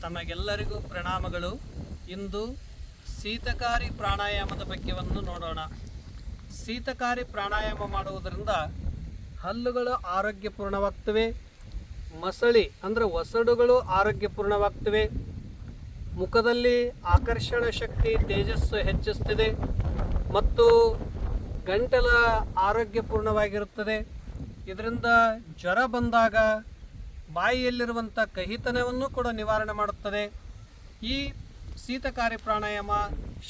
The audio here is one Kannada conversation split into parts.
ತಮಗೆಲ್ಲರಿಗೂ ಪ್ರಣಾಮಗಳು. ಇಂದು ಶೀತಕಾರಿ ಪ್ರಾಣಾಯಾಮದ ಬಗ್ಗೆವನ್ನು ನೋಡೋಣ. ಶೀತಕಾರಿ ಪ್ರಾಣಾಯಾಮ ಮಾಡುವುದರಿಂದ ಹಲ್ಲುಗಳು ಆರೋಗ್ಯಪೂರ್ಣವಾಗ್ತವೆ. ಮಸಳಿ ಅಂದರೆ ಒಸಡುಗಳು ಆರೋಗ್ಯಪೂರ್ಣವಾಗ್ತವೆ. ಮುಖದಲ್ಲಿ ಆಕರ್ಷಣ ಶಕ್ತಿ, ತೇಜಸ್ಸು ಹೆಚ್ಚಿಸ್ತಿದೆ. ಮತ್ತು ಗಂಟಲ ಆರೋಗ್ಯಪೂರ್ಣವಾಗಿರುತ್ತದೆ. ಇದರಿಂದ ಜ್ವರ ಬಂದಾಗ ಬಾಯಿಯಲ್ಲಿರುವಂಥ ಕಹಿತನವನ್ನು ಕೂಡ ನಿವಾರಣೆ ಮಾಡುತ್ತದೆ. ಈ ಶೀತಕಾರಿ ಪ್ರಾಣಾಯಾಮ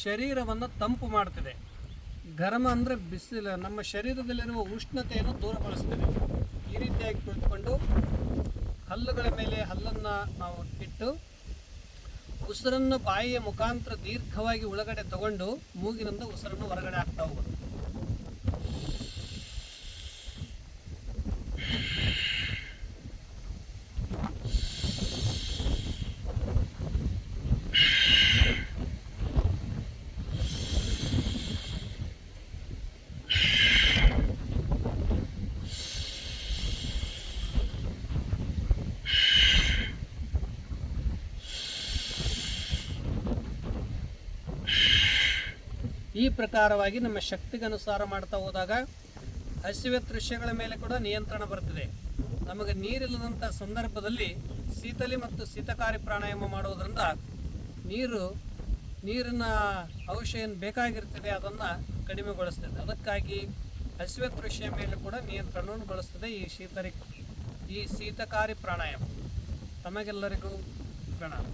ಶರೀರವನ್ನು ತಂಪು ಮಾಡ್ತದೆ. ಗರಮ ಅಂದರೆ ಬಿಸಿಲು, ನಮ್ಮ ಶರೀರದಲ್ಲಿರುವ ಉಷ್ಣತೆಯನ್ನು ದೂರಗೊಳಿಸ್ತದೆ ಈ ರೀತಿಯಾಗಿ ಕುಳಿತುಕೊಂಡು ಹಲ್ಲುಗಳ ಮೇಲೆ ಹಲ್ಲನ್ನು ನಾವು ಇಟ್ಟು, ಉಸಿರನ್ನು ಬಾಯಿಯ ಮುಖಾಂತರ ದೀರ್ಘವಾಗಿ ಒಳಗಡೆ ತಗೊಂಡು ಮೂಗಿನಿಂದ ಉಸಿರನ್ನು ಹೊರಗಡೆ ಹಾಕ್ತಾ ಹೋಗೋದು. ಈ ಪ್ರಕಾರವಾಗಿ ನಮ್ಮ ಶಕ್ತಿಗೆ ಅನುಸಾರ ಮಾಡ್ತಾ ಹೋದಾಗ ಹಸಿವೆ ದೃಶ್ಯಗಳ ಮೇಲೆ ಕೂಡ ನಿಯಂತ್ರಣ ಬರ್ತದೆ. ನಮಗೆ ನೀರಿಲ್ಲದಂಥ ಸಂದರ್ಭದಲ್ಲಿ ಶೀತಲಿ ಮತ್ತು ಶೀತಕಾರಿ ಪ್ರಾಣಾಯಾಮ ಮಾಡುವುದರಿಂದ ನೀರು, ನೀರಿನ ಅಂಶ ಏನು ಬೇಕಾಗಿರ್ತದೆ ಅದನ್ನು ಕಡಿಮೆಗೊಳಿಸ್ತದೆ. ಅದಕ್ಕಾಗಿ ಹಸಿವೆ ದೃಶ್ಯ ಮೇಲೆ ಕೂಡ ನಿಯಂತ್ರಣವನ್ನು ಬಳಸ್ತದೆ ಈ ಶೀತರಿ, ಈ ಶೀತಕಾರಿ ಪ್ರಾಣಾಯಾಮ. ತಮಗೆಲ್ಲರಿಗೂ ಪ್ರಣಾಮ.